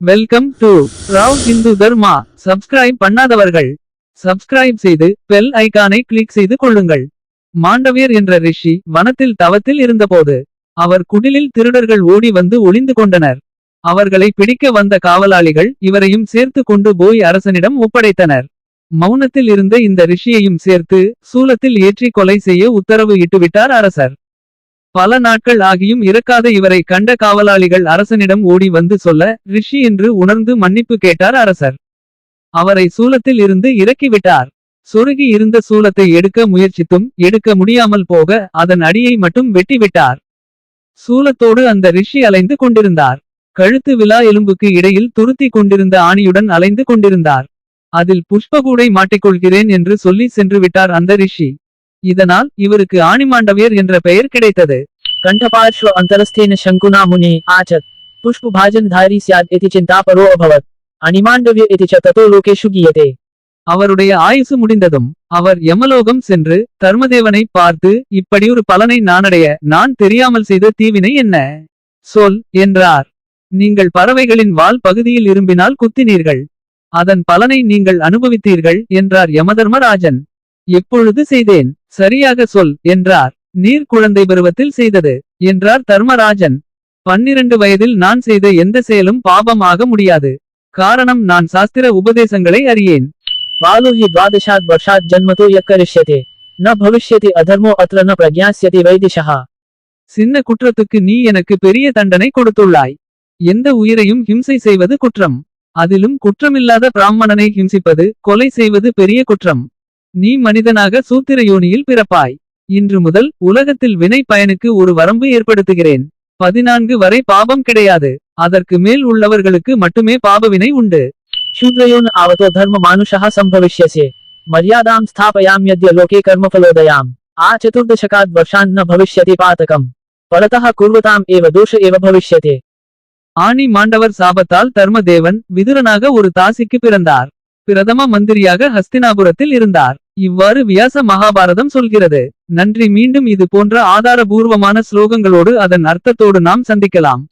Welcome to Rao Hindu Dharma subscribe பண்ணாதவர்கள் subscribe செய்து bell ஐக்கானை click செய்து கொள்ளுங்கள். மாண்டவியர் என்ற ரிஷி வனத்தில் தவத்தில் இருந்தபோது அவர் குடிலில் திருடர்கள் ஓடி வந்து ஒளிந்து கொண்டனர். அவர்களை பிடிக்க வந்த காவலாளிகள் இவரையும் சேர்த்து கொண்டு போய் அரசனிடம் ஒப்படைத்தனர். மௌனத்தில் இருந்த இந்த ரிஷியையும் சேர்த்து சூலத்தில் ஏற்றி கொலை செய்ய உத்தரவு இட்டுவிட்டார் அரசர். பல நாட்கள் ஆகியும் இறக்காத இவரை கண்ட காவலாளிகள் அரசனிடம் ஓடி வந்து சொல்ல ரிஷி என்று உணர்ந்து மன்னிப்பு கேட்டார் அரசர். அவரை சூலத்தில் இருந்து இறக்கிவிட்டார் சொருகி இருந்த சூலத்தை எடுக்க முயற்சித்தும் எடுக்க முடியாமல் போக அதன் அடியை மட்டும் வெட்டிவிட்டார். சூலத்தோடு அந்த ரிஷி அலைந்து கொண்டிருந்தார். கழுத்து விழா எலும்புக்கு இடையில் துருத்தி கொண்டிருந்த ஆணியுடன் அலைந்து கொண்டிருந்தார். அதில் புஷ்பகூடை மாட்டிக்கொள்கிறேன் என்று சொல்லி சென்று விட்டார் அந்த ரிஷி. இதனால் இவருக்கு ஆணிமாண்டவியர் என்ற பெயர் கிடைத்தது. கண்டபார்ஷ்வ அந்தரஸ்தேன சங்குனா முனி ஆச்சத். புஷ்பு பாஜன் தாரி சியாத் எதி சிந்தா பரோ அபவத் அணிமாண்டவிய எதி சத்தோ லோகேஷு கியதே அவருடைய ஆயுசு முடிந்ததும் அவர் யமலோகம் சென்று தர்மதேவனை பார்த்து இப்படி ஒரு பலனை நானடைய நான் தெரியாமல் செய்த தீவினை என்ன? சொல் என்றார். நீங்கள் பறவைகளின் வால் பகுதியில் இரும்பினால் குத்தினீர்கள். அதன் பலனை நீங்கள் அனுபவித்தீர்கள் என்றார் யமதர்மராஜன். எப்பொழுது செய்தேன்? சரியாக சொல் என்றார். நீர் குழந்தை பருவத்தில் செய்தது என்றார் தர்மராஜன். பன்னிரண்டு வயதில் நான் செய்த எந்த செயலும் பாபம் ஆக முடியாது. காரணம் நான் சாஸ்திர உபதேசங்களை அறியேன். பாலுஹி துவாதசாத் வருஷாத் ஜன்மதோ எக்கரிஷ்யதே ந பவிஷ்யதி அதர்மோ அத்ர ந பிரஜாஸ்யதி வைதிஷா சின்ன குற்றத்துக்கு நீ எனக்கு பெரிய தண்டனை கொடுத்துள்ளாய். எந்த உயிரையும் ஹிம்சை செய்வது குற்றம். அதிலும் குற்றமில்லாத பிராமணனை ஹிம்சிப்பது கொலை செய்வது பெரிய குற்றம். நீ மனிதனாக சூத்திர யோனியில் பிறப்பாய். இன்று முதல் உலகத்தில் வினை பயனுக்கு ஒரு வரம்பு ஏற்படுத்துகிறேன். பதினான்கு வரை பாபம் கிடையாது. அதற்கு மேல் உள்ளவர்களுக்கு மட்டுமே பாபவினை உண்டு. சூத்ரயோன் ஆவதோ தர்ம மானுஷா சம்பவிஷ்யசே. மரியாதாம் ஸ்தாபயாம் ஸ்தாபயாம்யத்ய லோகே கர்மஃபலோதயாம். ஆ சதுர்தசகாத் வருஷான் ந பாதகம் பலதா குர்வதாம் ஏவ தோஷ ஏவ பவிஷ்யதே ஆணி மாண்டவர் சாபத்தால் தர்மதேவன் விதுரனாக ஒரு தாசிக்கு பிறந்தார் பிரதம மந்திரியாக ஹஸ்தினாபுரத்தில் இருந்தார் இவ்வாறு வியாச மகாபாரதம் சொல்கிறது. நன்றி மீண்டும் இது போன்ற ஆதாரபூர்வமான ஸ்லோகங்களோடு அதன் அர்த்தத்தோடு நாம் சந்திக்கலாம்.